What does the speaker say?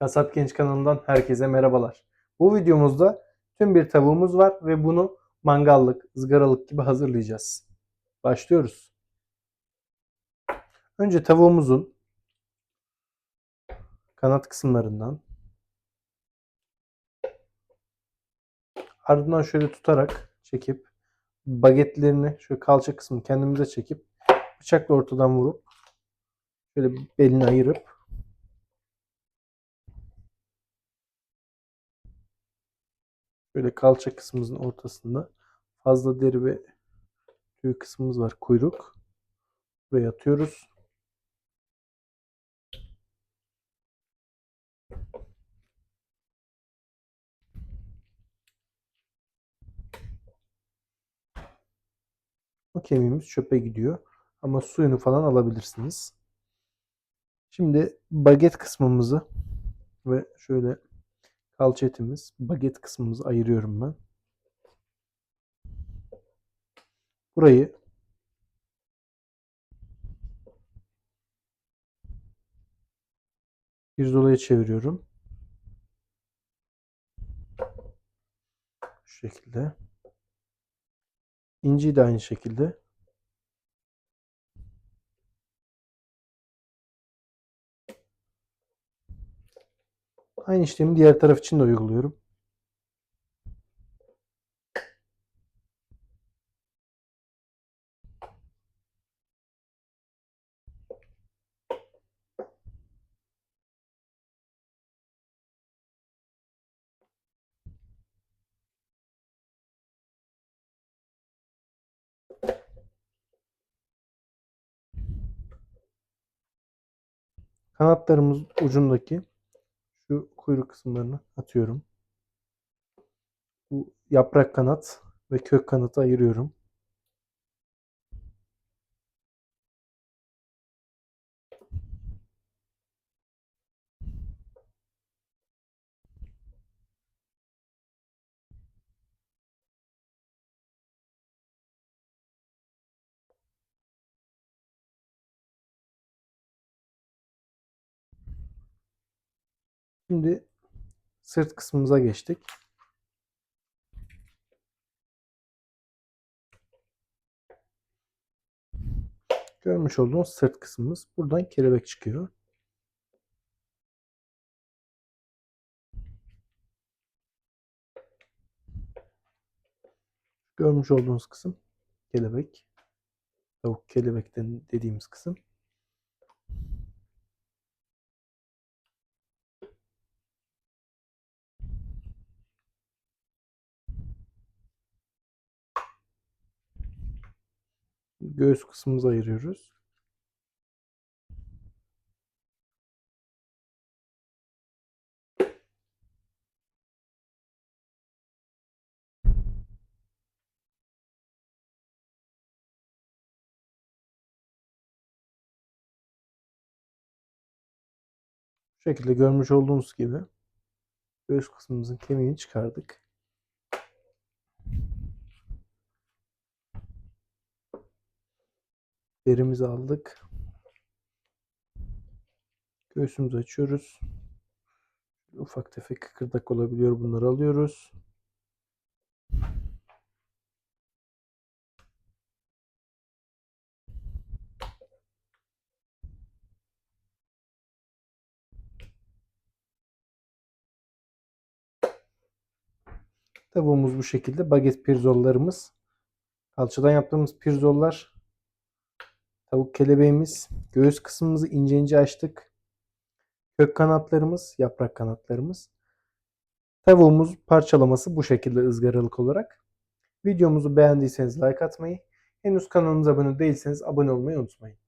Kasap Genç kanalından herkese merhabalar. Bu videomuzda tüm bir tavuğumuz var ve bunu mangallık, ızgaralık gibi hazırlayacağız. Başlıyoruz. Önce tavuğumuzun kanat kısımlarından ardından şöyle tutarak çekip bagetlerini şöyle kalça kısmını kendimize çekip bıçakla ortadan vurup şöyle belini ayırıp Böyle kalça kısmımızın ortasında fazla deri ve tüy kısmımız var. Kuyruk. Buraya atıyoruz. Bu kemiğimiz çöpe gidiyor. Ama suyunu falan alabilirsiniz. Şimdi baget kısmımızı ve şöyle kalça etimiz, baget kısmımızı ayırıyorum ben. Burayı pirzolaya çeviriyorum. Şu şekilde. İnciyi de aynı şekilde. Aynı işlemi diğer taraf için de uyguluyorum. Kanatlarımız ucundaki şu kuyruk kısımlarını atıyorum. Bu yaprak kanat ve kök kanatı ayırıyorum. Şimdi sırt kısmımıza geçtik. Görmüş olduğunuz sırt kısmımız. Buradan kelebek çıkıyor. Görmüş olduğunuz kısım kelebek. Tavuk kelebekten dediğimiz kısım. Göğüs kısmımızı ayırıyoruz. Şekilde görmüş olduğunuz gibi göğüs kısmımızın kemiğini çıkardık. Derimizi aldık. Göğsümüzü açıyoruz. Ufak tefek kıkırdak olabiliyor. Bunları alıyoruz. Tavuğumuz bu şekilde. Baget pirzollarımız. Kalçadan yaptığımız pirzollar. Tavuk kelebeğimiz. Göğüs kısmımızı ince ince açtık. Kök kanatlarımız, yaprak kanatlarımız. Tavuğumuz parçalaması bu şekilde ızgaralık olarak. Videomuzu beğendiyseniz like atmayı, henüz kanalımıza abone değilseniz abone olmayı unutmayın.